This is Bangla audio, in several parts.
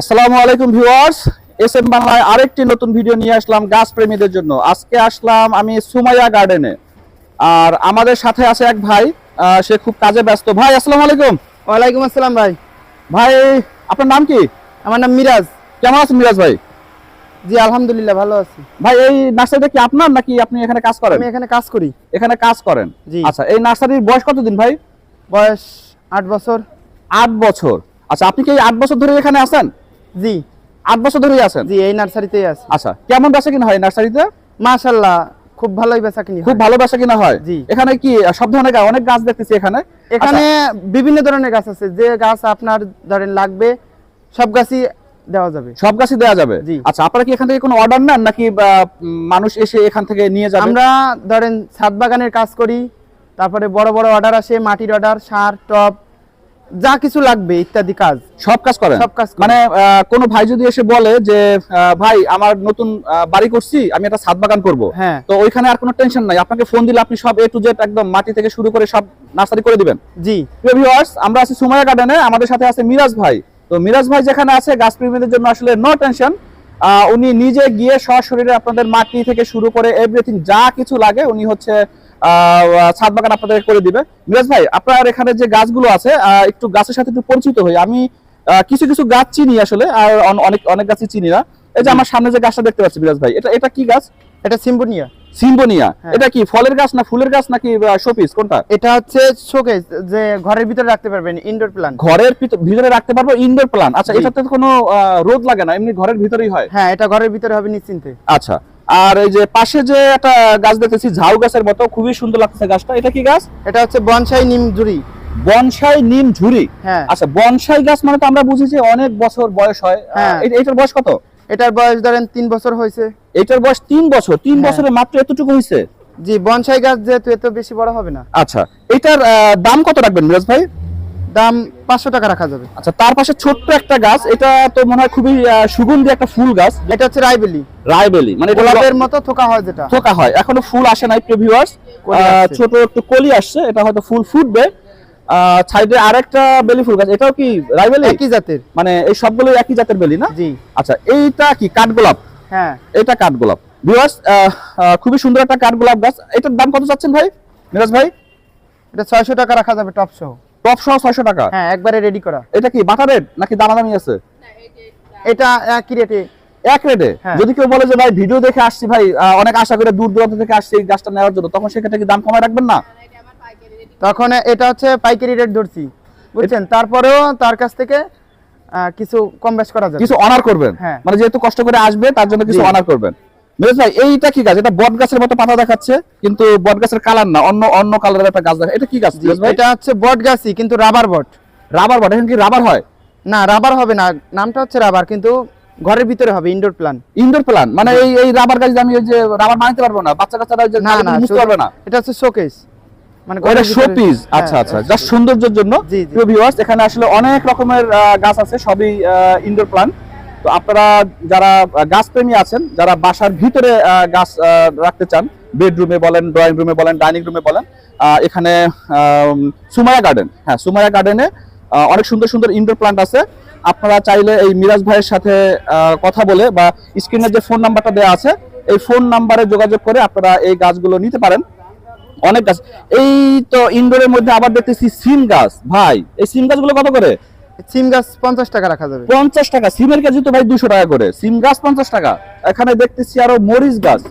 আসসালামু আলাইকুম ভিউয়ার্স এস এম বাংলায় আরেকটি নতুন ভিডিও নিয়ে আসলাম গাছ প্রেমীদের জন্য। আজকে আসলাম আমি সুমাইয়া গার্ডেনে। আর আমাদের সাথে আছে এক ভাই সে খুব কাজে ব্যস্ত। ভাই আসসালামু আলাইকুম। ওয়ালাইকুম আসসালাম ভাই। ভাই আপনার নাম কি? আমার নাম মিরাজ। কেমন আছেন মিরাজ ভাই? জি আলহামদুলিল্লাহ ভালো আছি। ভাই এই নার্সারিটা কি আপনার নাকি আপনি এখানে কাজ করেন? আমি এখানে কাজ করি। এখানে কাজ করেন? জি। আচ্ছা এই নার্সারির বয়স কতদিন ভাই? বয়স আট বছর। আট বছর। আচ্ছা আপনি কি আট বছর ধরে এখানে আছেন? জি আট বছর ধরেই আছেন? জি এই নার্সারিতেই আছি। আচ্ছা কেমন বেচা কিনা হয় নার্সারিতে? মাশাল্লাহ খুব ভালোই বেচা কিনি খুব। ভালো বেচা কিনা হয়? জি। এখানে কি সব ধরনের গা- অনেক গাছ দেখতেছি এখানে? এখানে আচ্ছা। বিভিন্ন ধরনের গাছ আছে। যে গাছ আপনার ধরেন লাগবে সব গাছই দেওয়া যাবে। সব গাছই দেওয়া যাবে? জি। আচ্ছা আপনারা কি এখান থেকে কোনো অর্ডার নেন নাকি মানুষ এসে এখান থেকে নিয়ে যাবে? আমরা ধরেন ছাদ বাগানের কাজ করি তারপরে বড় বড় অর্ডার আসে মাটির অর্ডার সার টপ যা কিছু লাগবে ইত্যাদি কাজ। সব কাজ করেন? সব কাজ মানে কোনো ভাই যদি এসে বলে যে ভাই আমার নতুন বাড়ি করছি আমি একটা ছাদ বাগান করব। হ্যাঁ। তো ওইখানে আর কোনো টেনশন নাই। আপনাকে ফোন দিলে আপনি সব এ টু জেড একদম মাটি থেকে শুরু করে সব নার্সারি করে দিবেন। জি। ভিউয়ার্স আমরা আছি সুমাইয়া গার্ডেনে আমাদের সাথে আছে মিরাজ ভাই। তো মিরাজ ভাই যেখানে আছে গাছ প্রেমীদের জন্য আসলে নো টেনশন উনি নিজে গিয়ে সশরীরে আপনাদের মাটি থেকে শুরু করে এভরিথিং যা কিছু লাগে উনি হচ্ছে ছাদ বাগান আপনাদের করে দিবে। মিরাজ ভাই আপনার এখানে যে গাছগুলো আছে একটু গাছের সাথে একটু পরিচিত হই। আমি কিছু কিছু গাছ চিনি আসলে আর অনেক অনেক গাছই চিনি না। এই যে আমার সামনে যে গাছটা দেখতে পাচ্ছি ভাই এটা এটা কি গাছ? এটা সিম্বনিয়া। সিম্বনিয়া। হ্যাঁ। এটা কি ফলের গাছ না ফুলের গাছ নাকি শোপিস? কোনটা? এটা হচ্ছে শোকেস যে ঘরের ভিতরে রাখতে পারবেন ইনডোর প্ল্যান্ট ঘরের ভিত- ভিতরে রাখতে পারব ইনডোর প্ল্যান আচ্ছা এটাতে কোনো রোদ লাগে না এমনি ঘরের ভিতরেই হয়? হ্যাঁ এটা ঘরের ভিতরে হবে নিশ্চিন্তে। আচ্ছা। আর এই যে পাশে যে একটা গাছ দেখতেছি ঝাউ গাছের মতো খুবই সুন্দর লাগছে গাছটা। এটা কি গাছ? এটা হচ্ছে বনসাই নিম জুড়ি বনসাই নিম ঝুরি? হ্যাঁ। আচ্ছা বনসাই গাছ মানে তো আমরা বুঝি যে অনেক বছর বয়স হয়। হ্যাঁ। এটার বয়স কত? এটার বয়স ধরেন তিন বছর হয়েছে। এটার বয়স তিন বছর। তিন হ্যাঁ। বছরে মাত্র এতটুকু হয়েছে? জি বনসাই গাছ যেহেতু এত বেশি বড় হবে না। আচ্ছা এটার দাম কত রাখবেন মিরাজ ভাই? দাম পাঁচশো টাকা রাখা যাবে। আচ্ছা তার পাশে ছোট্ট একটা গাছ এটা তো মনে হয় খুবই সুগন্ধি একটা ফুল গাছ। এটা হচ্ছে রাইবেলি রায়বেলি মানে গোলাপের মতো থোকা হয় যেটা। থোকা হয় এখনও ফুল আসে নাই প্রিভিউয়ার্স। ছোট একটু কলি আসছে এটা হয়তো ফুল ফুটবে। সাইডে আরেকটা বেলি ফুল গাছ এটাও কি রাইবেলি একই জাতের। মানে এই সবগুলো একই জাতের বেলি না? জি। আচ্ছা এইটা কি কাঠগোলাপ হ্যাঁ। এটা কাঠগোলাপ ভিউয়ার্স খুবই সুন্দর একটা কাঠগোলাপ গাছ। এটার দাম কত চাচ্ছেন ভাই? মিরাজ ভাই? এটা ছয়শো টাকা রাখা যাবে টপ সহ টপ সহ ছয়শো টাকা। হ্যাঁ একবারে রেডি করা। এটা কি বাটা রেট নাকি দামাদামি আছে? এটা রেটে এক রেটে হ্যাঁ। যদি কেউ বলে যে ভাই ভিডিও দেখে আসছি ভাই অনেক আশা করে দূর দূরান্ত থেকে আসছি এই গাছটা নেওয়ার জন্য তখন সেক্ষেত্রে কি দাম কমায় রাখবেন না? তখন এটা হচ্ছে পাইকারি রেট ধরছি। বুঝছেন? তারপরেও তার কাছ থেকে আহ, কিছু কম বেশ করা যাবে। কিছু অনার করবেন। হ্যাঁ। মানে যেহেতু কষ্ট করে আসবে তার জন্য কিছু অনার করবেন। মিরাজ ভাই এইটা কি গাছ? এটা বট গাছের মতো পাতা দেখাচ্ছে কিন্তু বট গাছের কালার না অন্য অন্য কালারের একটা গাছ দেখা এটা কি গাছ ভাই? এটা হচ্ছে বট গাছই কিন্তু রাবার বট। রাবার বট এখানে কি রাবার হয়? না রাবার হবে না নামটা হচ্ছে রাবার কিন্তু ঘরের ভিতরে হবে ইনডোর প্ল্যান ইনডোর প্ল্যান মানে এই এই রাবার গাছ আমি ওই যে রাবার বানাতে পারব না বাচ্চা কাচ্চারা ওই যে না না বুঝতে পারবে না? এটা হচ্ছে শোকেস মানে ওটা হ্যাঁ, আচ্ছা আচ্ছা এটা সৌন্দর্যের জন্য। প্রিয় ভিউয়ার্স এখানে আসলে অনেক রকমের গাছ আছে সবই ইনডোর প্ল্যান তো আপনারা যারা আহ, গাছ প্রেমী আছেন যারা বাসার ভিতরে গাছ রাখতে চান বেডরুমে বলেন ড্রয়িং রুমে বলেন ডাইনিং রুমে বলেন এখানে সুমায়া গার্ডেন হ্যাঁ সুমায়া গার্ডেনে অনেক সুন্দর সুন্দর ইনডোর প্ল্যান্ট আছে। আপনারা চাইলে এই মিরাজ ভাইয়ের সাথে কথা বলে বা স্ক্রিনের যে ফোন নাম্বারটা দেওয়া আছে এই ফোন নাম্বারে যোগাযোগ করে আপনারা এই গাছগুলো নিতে পারেন। অনেক গাছ এই তো ইনডোরের মধ্যে আবার দেখতেছি সিম গাছ ভাই এই সিম গাছগুলো কত করে? সিম গাছ পঞ্চাশ টাকা রাখা যাবে। পঞ্চাশ টাকা সিমের কেজি তো ভাই দুশো টাকা করে। সিম গাছ পঞ্চাশ টাকা। এখানে দেখতেছি আরও মরিচ গাছ।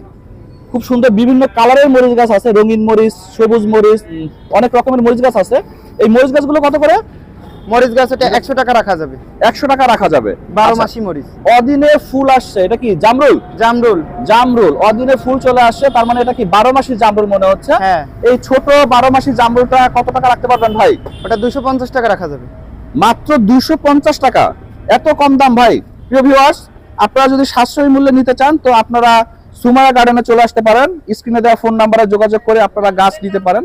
খুব সুন্দর বিভিন্ন কালারের মরিচ গাছ আছে রঙিন মরিচ সবুজ মরিচ অনেক রকমের মরিচ গাছ আছে। এই মরিচ গাছগুলো কত করে? মরিচ গাছ এটা একশো টাকা রাখা যাবে। একশো টাকা রাখা যাবে। বারো আচ্ছা, মাসি মরিচ। অদিনে ফুল আসছে এটা কি জামরুল? জামরুল। জামরুল। অদিনে ফুল চলে আসছে তার মানে এটা কি বারো মাসি জামরুল মনে হচ্ছে? হ্যাঁ। এই ছোট বারো মাসি জামরুলটা কত টাকা রাখতে পারবেন ভাই? ওটা দুশো পঞ্চাশ টাকা রাখা যাবে। মাত্র দুশো পঞ্চাশ টাকা। এত কম দাম ভাই। প্রিয় ভিউয়ার্স আপনারা যদি সাশ্রয়ী মূল্যে নিতে চান, তো আপনারা সুমায়া গার্ডেনে চলে আসতে পারেন। স্ক্রিনে দেওয়া ফোন নাম্বারে যোগাযোগ করে আপনারা গাছ নিতে পারেন।